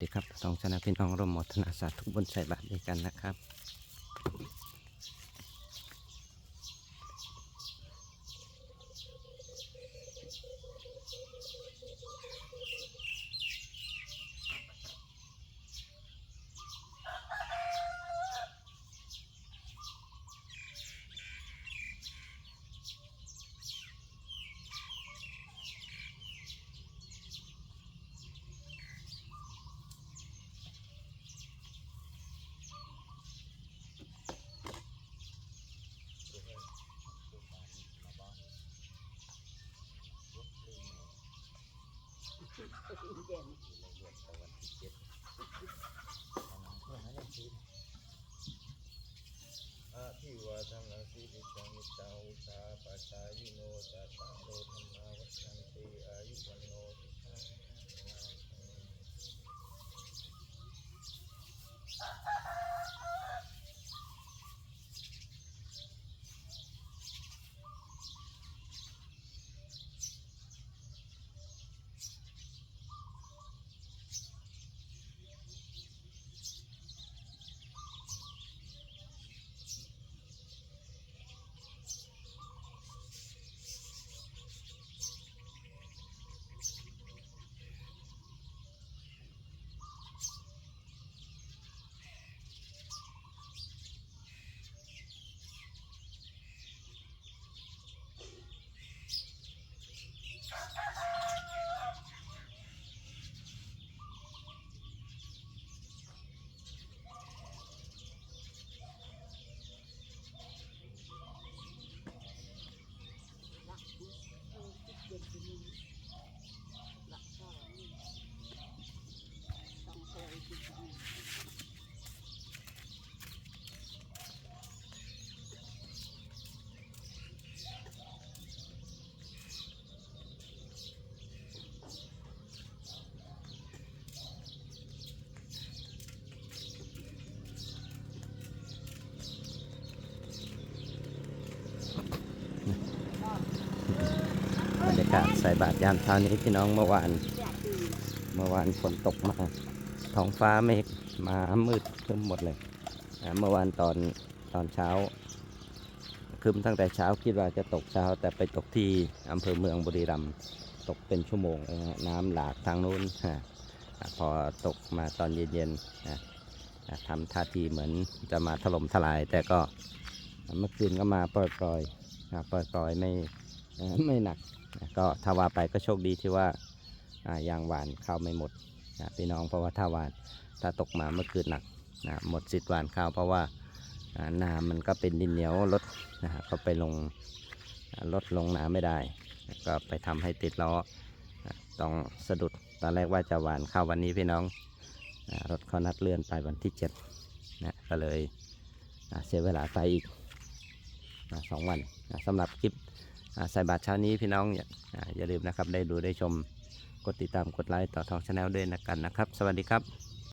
ดีครับสองชนะพี่น้องร่วมหมดธนาศาสตร์ทุกบนใส่บาตรด้วยกันนะครับ อาทิวาทังอาทิติจังมิตาอุชาปัชายิโนจัตตาโรธรรมาวัชชันติอายุวันโนสุขังพลัง บ รยากาศใส่บาตรยามเช้านี้พี่น้องเมื่อวาน เมื่อวานฝนตกมาท้องฟ้าเมฆมามืดครึ้มหมดเลยอ่าเมื่อวานตอนตอนเช้าครึ้มตั้งแต่เช้าคิดว่าจะตกเช้า แต่ไปตกที่อำเภอเมืองบุรีรัมย์ตกเป็นชั่วโมงเลยฮะน้ำหลากทางนู้นฮะพอตกมาตอนเย็นๆนะอ่าทำท่าทีเหมือนจะมาถล่มทลาย แต่ก็เมื่อคืนก็มาปล่อยๆนะปล่อยๆไม่ ไม่หนักนะก็ถ้าว่าไปก็โชคดีที่ว่าอ่ายางหวานข้าวไม่หมดนะพี่น้องเพราะว่าถ้าหวานถ้าตกมาเมื่อคืนหนักนะหมดสิทธิ์หวานข้าวเพราะว่าอ่านามันก็เป็นดินเหนียวรถนะฮะก็ไปลงอ่ารถลงนาไม่ได้ ก็ไปทำให้ติดล้อต้องสะดุดตอนแรกว่าจะหวานข้าววันนี้พี่น้องรถเขานัดเลื่อนไปวันที่เจ็ดนะก็เลยเสียเวลาไปอีกสองวันสำหรับคลิป ใส่บาตรเช้านี้พี่น้องอย่าอะอย่าลืมนะครับได้ดูได้ชมกดติดตามกดไลค์ต่อทองชาแนลด้วยนะกันนะครับ สวัสดีครับ